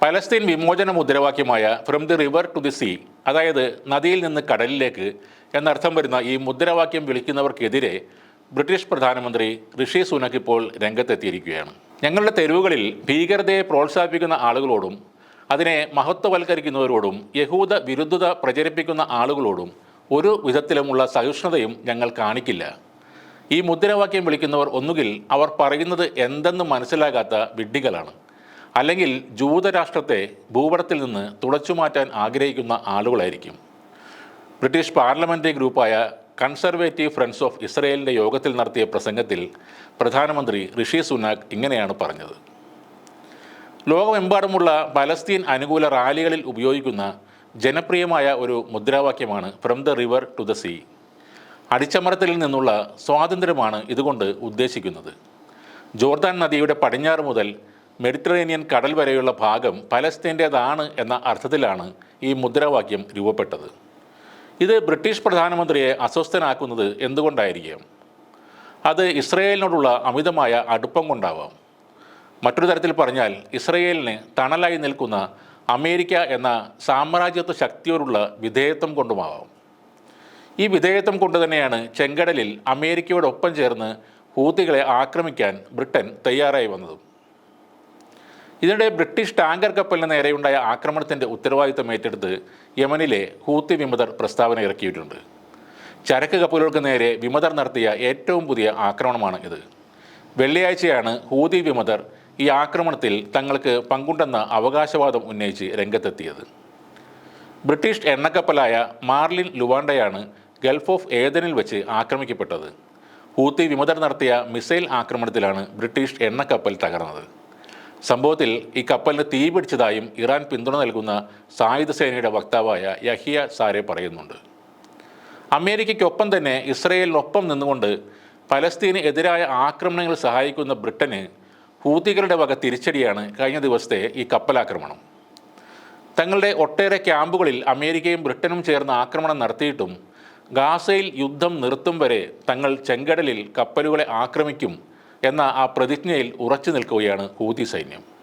Palestine വിമോചന മുദ്രാവാക്യമായ from the river to the sea അതായത് നദിയിൽ നിന്ന് കടലിലേക്ക് എന്നർത്ഥം വരുന്ന ഈ മുദ്രാവാക്യം വിളിക്കുന്നവർക്കെതിരെ ബ്രിട്ടീഷ് പ്രധാനമന്ത്രി ഋഷി സുനക് ഇപ്പോൾ രംഗത്തെത്തിയിരിക്കുകയാണ്. ഞങ്ങളുടെ തെരുവുകളിൽ ഭീകരതയെ പ്രോത്സാഹിപ്പിക്കുന്ന ആളുകളോടും അതിനെ മഹത്വവൽക്കരിക്കുന്നവരോടും യഹൂദ വിരുദ്ധത പ്രചരിപ്പിക്കുന്ന ആളുകളോടും ഒരു വിധത്തിലുമുള്ള സഹിഷ്ണുതയും ഞങ്ങൾ കാണിക്കില്ല. ഈ മുദ്രാവാക്യം വിളിക്കുന്നവർ ഒന്നുകിൽ അവർ പറയുന്നത് എന്തെന്ന് മനസ്സിലാകാത്ത വിഡ്ഢികളാണ്. അല്ലെങ്കിൽ ജൂതരാഷ്ട്രത്തെ ഭൂപടത്തിൽ നിന്ന് തുടച്ചുമാറ്റാൻ ആഗ്രഹിക്കുന്ന ആളുകളായിരിക്കും. ബ്രിട്ടീഷ് പാർലമെന്ററി ഗ്രൂപ്പായ കൺസർവേറ്റീവ് ഫ്രണ്ട്സ് ഓഫ് ഇസ്രയേലിന്റെ യോഗത്തിൽ നടത്തിയ പ്രസംഗത്തിൽ പ്രധാനമന്ത്രി ഋഷി സുനാക് ഇങ്ങനെയാണ് പറഞ്ഞത്. ലോകമെമ്പാടുമുള്ള പലസ്തീൻ അനുകൂല റാലികളിൽ ഉപയോഗിക്കുന്ന ജനപ്രിയമായ ഒരു മുദ്രാവാക്യമാണ് from the river to the sea അടിച്ചമർത്തലിൽ നിന്നുള്ള സ്വാതന്ത്ര്യമാണ് ഇതുകൊണ്ട് ഉദ്ദേശിക്കുന്നത്. ജോർദാൻ നദിയുടെ പടിഞ്ഞാറ് മുതൽ മെഡിറ്ററേനിയൻ കടൽ വരെയുള്ള ഭാഗം പലസ്തീന്റേതാണ് എന്ന അർത്ഥത്തിലാണ് ഈ മുദ്രാവാക്യം രൂപപ്പെട്ടത്. ഇത് ബ്രിട്ടീഷ് പ്രധാനമന്ത്രിയെ അസ്വസ്ഥനാക്കുന്നത് എന്തുകൊണ്ടായിരിക്കാം? അത് ഇസ്രയേലിനോടുള്ള അമിതമായ അടുപ്പം കൊണ്ടാവാം. മറ്റൊരു തരത്തിൽ പറഞ്ഞാൽ ഇസ്രയേലിന് തണലായി നിൽക്കുന്ന അമേരിക്ക എന്ന സാമ്രാജ്യത്വ ശക്തിയോടുള്ള വിധേയത്വം കൊണ്ടുമാവാം. ഈ വിധേയത്വം കൊണ്ട് തന്നെയാണ് ചെങ്കടലിൽ അമേരിക്കയോടൊപ്പം ചേർന്ന് ഹൂത്തികളെ ആക്രമിക്കാൻ ബ്രിട്ടൻ തയ്യാറായി വന്നതും. ഇതിനിടെ ബ്രിട്ടീഷ് ടാങ്കർ കപ്പലിന് നേരെയുണ്ടായ ആക്രമണത്തിന്റെ ഉത്തരവാദിത്തം ഏറ്റെടുത്ത് യമനിലെ ഹൂത്തി വിമതർ പ്രസ്താവന ഇറക്കിയിട്ടുണ്ട്. ചരക്ക് കപ്പലുകൾക്ക് നേരെ വിമതർ നടത്തിയ ഏറ്റവും പുതിയ ആക്രമണമാണ് ഇത്. വെള്ളിയാഴ്ചയാണ് ഹൂതി വിമതർ ഈ ആക്രമണത്തിൽ തങ്ങൾക്ക് പങ്കുണ്ടെന്ന അവകാശവാദം ഉന്നയിച്ച് രംഗത്തെത്തിയത്. ബ്രിട്ടീഷ് എണ്ണക്കപ്പലായ മാർലിൻ ലുവാണ്ടയാണ് ഗൾഫ് ഓഫ് ഏതനിൽ വെച്ച് ആക്രമിക്കപ്പെട്ടത്. ഹൂത്തി വിമതർ നടത്തിയ മിസൈൽ ആക്രമണത്തിലാണ് ബ്രിട്ടീഷ് എണ്ണക്കപ്പൽ തകർന്നത്. സംഭവത്തിൽ ഈ കപ്പലിന് തീപിടിച്ചതായും ഇറാൻ പിന്തുണ നൽകുന്ന സായുധ സേനയുടെ വക്താവായ യഹിയ സാരെ പറയുന്നുണ്ട്. അമേരിക്കയ്ക്കൊപ്പം തന്നെ ഇസ്രയേലിനൊപ്പം നിന്നുകൊണ്ട് പലസ്തീന് എതിരായ ആക്രമണങ്ങൾ സഹായിക്കുന്ന ബ്രിട്ടന് ഹൂതികളുടെ വക തിരിച്ചടിയാണ് കഴിഞ്ഞ ദിവസത്തെ ഈ കപ്പലാക്രമണം. തങ്ങളുടെ ഒട്ടേറെ ക്യാമ്പുകളിൽ അമേരിക്കയും ബ്രിട്ടനും ചേർന്ന് ആക്രമണം നടത്തിയിട്ടും ഗാസയിൽ യുദ്ധം നിർത്തും വരെ തങ്ങൾ ചെങ്കടലിൽ കപ്പലുകളെ ആക്രമിക്കും എന്ന ആ പ്രതിജ്ഞയിൽ ഉറച്ചു നിൽക്കുകയാണ് ഹൂതി സൈന്യം.